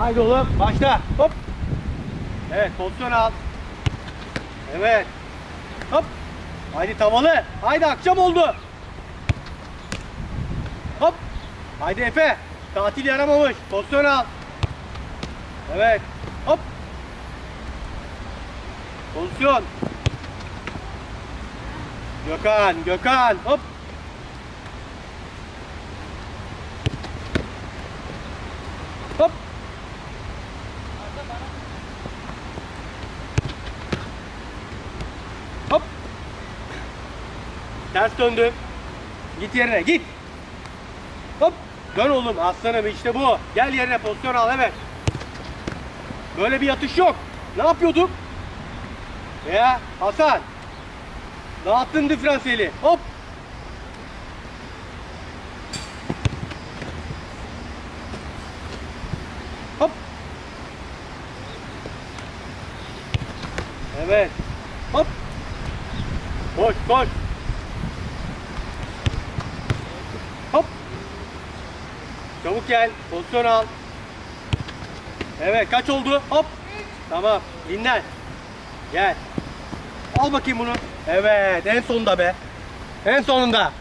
Haydi oğlum başla. Hop. Evet pozisyon al. Evet. Hop. Haydi tavalı. Haydi akşam oldu. Hop. Haydi Efe. Tatil yaramamış. Pozisyon al. Evet. Hop. Pozisyon. Gökhan, Gökhan. Hop. Hop. Ters döndüm. Git yerine git. Hop. Dön oğlum aslanım işte bu. Gel yerine pozisyon al evet. Böyle bir yatış yok. Ne yapıyorduk? Ya Hasan. Dağıttın diferansiyeli. Hop. Hop. Evet. Hop. Koş koş. Çabuk gel. Pozisyon al. Evet kaç oldu? Hop. Tamam. Dinlen. Gel. Al bakayım bunu. Evet en sonunda be. En sonunda.